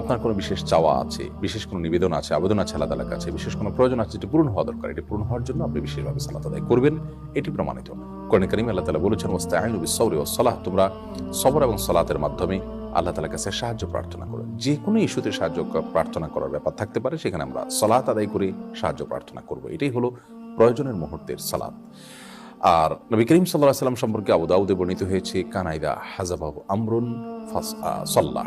আপনার কোনো বিশেষ চাওয়া আছে, বিশেষ কোনো নিবেদন আছে, আবেদন আছে আল্লাহ তালার কাছে বিশেষ কোনো প্রয়োজন আছে যেটি পূরণ হওয়া দরকার, এটি পূরণ হওয়ার জন্য আপনি বিশেষভাবে সালাত আদায় করবেন, এটি প্রমাণিত। কোরআন করিম আল্লাহ তালা বলেছেন মোস্তাহিন সৌরি ও সালাহ তোমরা সবর এবং সালাতের মাধ্যমে আল্লাহ তালার কাছে সাহায্য প্রার্থনা করো। যে কোনো ইস্যুতে সাহায্য প্রার্থনা করার ব্যাপার থাকতে পারে, সেখানে আমরা সালাত আদায় করে সাহায্য প্রার্থনা করব। এটাই হলো প্রয়োজনের মুহূর্তের সালাত। আর নবী করিম সাল্লাহ সাল্লাম সম্পর্কে আবু দাউদে বর্ণিত হয়েছে, কানাইদা হাজাবাহু আমরুন ফাস সল্লাহ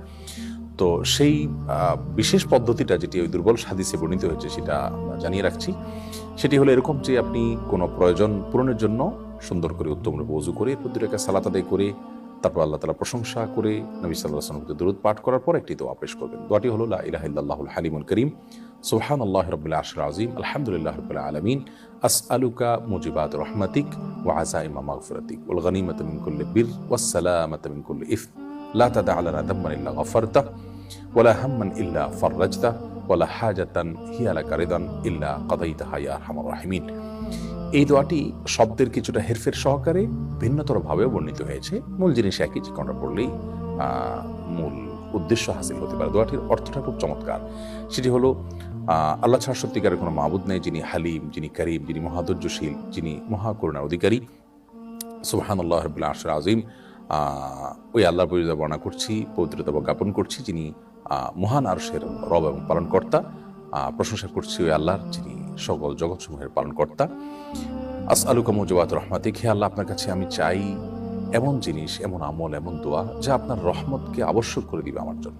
তো সেই বিশেষ পদ্ধতিটা যেটি ওই দুর্বল সাদিসে বর্ণিত হয়েছে সেটা জানিয়ে রাখছি। সেটি হলো এরকম যে আপনি কোনো প্রয়োজন পূরণের জন্য সুন্দর করে উত্তম রূপে উজু করে এরপর রেখা সালাত আদায় করে, তারপর আল্লাহ তালা প্রশংসা করে, নবী সাল্লাহ সাল্লামকে দূরত পাঠ করার পর একটি দোয়া পেশ করবেন। দোয়াটি হলো, লা ইলাহা হালিমুল করিম সুবহান আল্লাহ রবিল্লা আশর আজিম আলহামদুলিল্লাহ রবিল্লা আলমিন আস আলুকা মুজিবাত রহমাতিক ওয়া আজাইমা মাগফিরাতিক, ওয়াল গনিমাত মিন কুল্লি বির, ওয়াস সালামাত মিন ইফ লা তাদা লানা দাম্মান ইল্লা গফারতা ওয়ালা হাম্মান ইল্লা ফাররাজতা ওয়ালা হাজাতান হিয়া লাকা রিদান ইল্লা কাদাইতাহা ইয়া আরহামার রাহিমিন এই দোয়াটি শব্দের কিছুটা হেরফের সহকারে ভিন্নতর ভাবেও বর্ণিত হয়েছে। মূল জিনিস একই, যে কোনটা পড়লেই মূল উদ্দেশ্য হাসিল হতে পারে। দোয়াটির অর্থটা খুব চমৎকার। সেটি হলো আল্লাহ ছাড়া সত্যিকারের কোনো মাবুদ নেই যিনি হালিম, যিনি করিম, যিনি মহাদর্যশীল যিনি মহাকরুণার অধিকারী। সুবহান আল্লাহ রবুল্লা আশর আজিম ওই আল্লাহর পরিচয় বর্ণনা করছি, পবিত্রতা জ্ঞাপন করছি, যিনি মহান আরশের রব এবং পালনকর্তা। প্রশংসা করছি ওই আল্লাহর, যিনি সকল জগৎসমূহের পালনকর্তা। আস আলুকা মুজবাত রহমাতিক, হে আল্লাহ, আপনার কাছে আমি চাই এমন জিনিস, এমন আমল, এমন দোয়া, যা আপনার রহমতকে আবশ্যক করে দিবে আমার জন্য।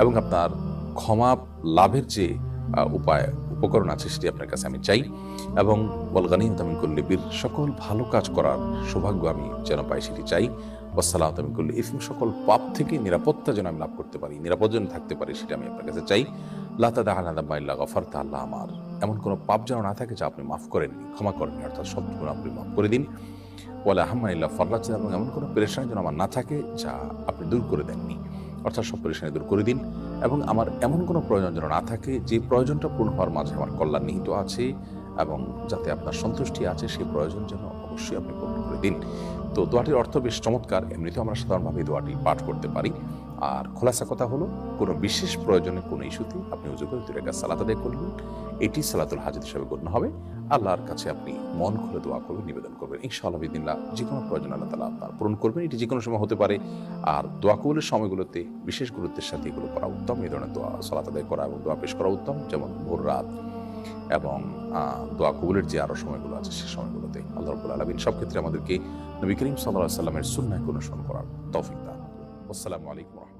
এবং আপনার ক্ষমা লাভের যে উপায়, উপকরণ আছে, সেটি আপনার কাছে আমি চাই। এবং বলগানি তামিন করলে বীর, সকল ভালো কাজ করার সৌভাগ্য আমি যেন পাই, সেটি চাই। ওসালাম তামিন করলে ইসম সকল পাপ থেকে নিরাপত্তা যেন আমি লাভ করতে পারি নিরাপদ যেন থাকতে পারি, সেটা আমি আপনার কাছে চাই। লাতা দাহানাদাম্মাইল্লা গফারতা আল্লাহ আমার। এমন কোনো পাপ যেন না থাকে যা আপনি মাফ করেননি। ক্ষমা করেননি, অর্থাৎ সব গুণ আপনি মাফ করে দিন। ওয়ালা আহমাইল্লা ফররাজ এবং এমন কোনো পেরেশানি যেন আমার না থাকে যা আপনি দূর করে দেননি। অর্থাৎ সব পেরেশানি দূর করে দিন। এবং আমার এমন কোনো প্রয়োজন যেন না থাকে, যে প্রয়োজনটা পূর্ণ হওয়ার মাঝে আমার কল্যাণ নিহিত আছে। এবং যাতে আপনার সন্তুষ্টি আছে সেই প্রয়োজন যেন অবশ্যই আপনি পূর্ণ করে দিন। তো দোয়াটির অর্থ বেশ চমৎকার। এমনিতেও আমরা সাধারণভাবে দোয়াটি পাঠ করতে পারি। আর খোলাসা কথা হলো, কোনো বিশেষ প্রয়োজনে কোনো ইস্যুতে আপনি উজু করে দুই রেখা সালাত আদায় করবেন এটি সালাতুল হাজির হিসাবে গণ্য হবে। আল্লাহর কাছে আপনি মন খুলে দোয়া করবেন, নিবেদন করবেন। ইনশাআল্লাহ বিদিল্লাহ যে কোনো প্রয়োজন আল্লাহ তালা আপনার পূরণ করবেন। এটি যে কোনো সময় হতে পারে। আর দোয়া কবুলের সময়গুলোতে বিশেষ গুরুত্বের সাথে এগুলো করা উত্তম। এই ধরনের দোয়া সালাত আদায় করা এবং দোয়া পেশ করা উত্তম। যেমন ভোর রাত এবং দোয়া কবুলের যে আরও সময়গুলো আছে সে সময়গুলোতে আল্লাহ রবুল আলমিন সব ক্ষেত্রে আমাদেরকে নবী করিম সাল্লাহ সাল্লামের সুন্নাকে অনুসরণ করার তৌফিক দান। আসসালামু আলাইকুম